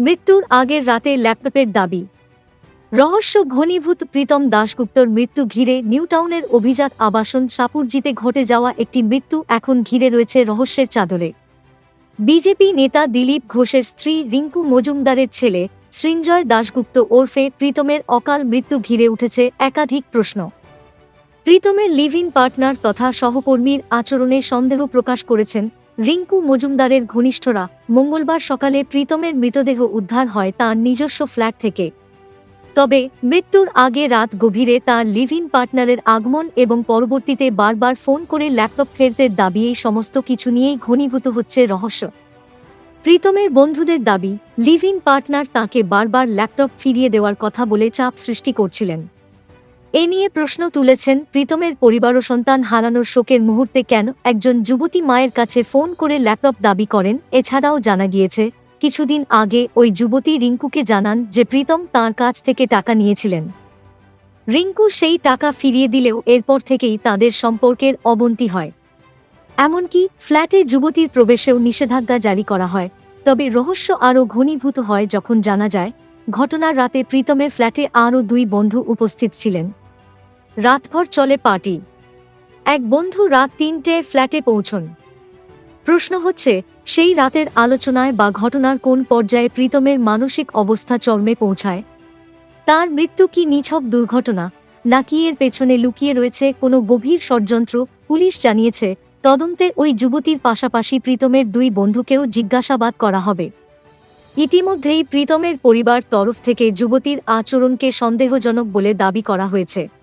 মৃত্যুর আগের রাতে ল্যাপটপের দাবি। রহস্য ঘনীভূত প্রীতম দাশগুপ্তর মৃত্যু ঘিরে নিউটাউনের অভিজাত আবাসন সাপুরজিতে ঘটে যাওয়া একটি মৃত্যু এখন ঘিরে রয়েছে রহস্যের চাদরে। বিজেপি নেতা দিলীপ ঘোষের স্ত্রী রিঙ্কু মজুমদারের ছেলে সৃঞ্জয় দাশগুপ্ত ওরফে প্রীতমের অকাল মৃত্যু ঘিরে উঠেছে একাধিক প্রশ্ন। প্রীতমের লিভ ইন পার্টনার তথা সহকর্মীর আচরণে সন্দেহ প্রকাশ করেছেন রিঙ্কু মজুমদারের ঘনিষ্ঠরা মঙ্গলবার সকালে প্রীতমের মৃতদেহ উদ্ধার হয় তার নিজস্ব ফ্ল্যাট থেকে। তবে মৃত্যুর আগে রাত গভীরে তার লিভ ইন পার্টনারের আগমন এবং পরবর্তীতে বারবার ফোন করে ল্যাপটপ ফেরতে দাবি, এই সমস্ত কিছু নিয়েই ঘনীভূত হচ্ছে রহস্য। প্রীতমের বন্ধুদের দাবি লিভ ইন পার্টনার তাঁকে বারবার ল্যাপটপ ফিরিয়ে দেওয়ার কথা বলে চাপ সৃষ্টি করছিলেন। এ নিয়ে প্রশ্ন তুলেছেন প্রীতমের পরিবার ও সন্তান হারানোর শোকের মুহূর্তে কেন একজন যুবতী মায়ের কাছে ফোন করে ল্যাপটপ দাবি করেন এছাড়াও জানা গিয়েছে, কিছুদিন আগে ওই যুবতী রিঙ্কুকে জানান যে প্রীতম তাঁর কাছ থেকে টাকা নিয়েছিলেন। রিঙ্কু সেই টাকা ফিরিয়ে দিলেও এরপর থেকেই তাদের সম্পর্কের অবনতি হয়। এমনকি ফ্ল্যাটে যুবতীর প্রবেশেও নিষেধাজ্ঞা জারি করা হয়। তবে রহস্য আরও ঘনীভূত হয় যখন জানা যায়, ঘটনার রাতে প্রীতমের ফ্ল্যাটে আরও দুই বন্ধু উপস্থিত ছিলেন। রাতভর চলে পার্টি। এক বন্ধু রাত তিনটে ফ্ল্যাটে পৌঁছন। প্রশ্ন হচ্ছে, সেই রাতের আলোচনায় বা ঘটনার কোন পর্যায়ে প্রীতমের মানসিক অবস্থা চর্মে পৌঁছায়? তার মৃত্যু কি নিছক দুর্ঘটনা, নাকি এর পেছনে লুকিয়ে রয়েছে কোনো গভীর ষড়যন্ত্র, পুলিশ জানিয়েছে, তদন্তে ওই যুবতীর পাশাপাশি প্রীতমের দুই বন্ধুকেও জিজ্ঞাসাবাদ করা হবে। ইতিমধ্যেই প্রীতমের পরিবার তরফ থেকে যুবতীর আচরণকে সন্দেহজনক বলে দাবি করা হয়েছে।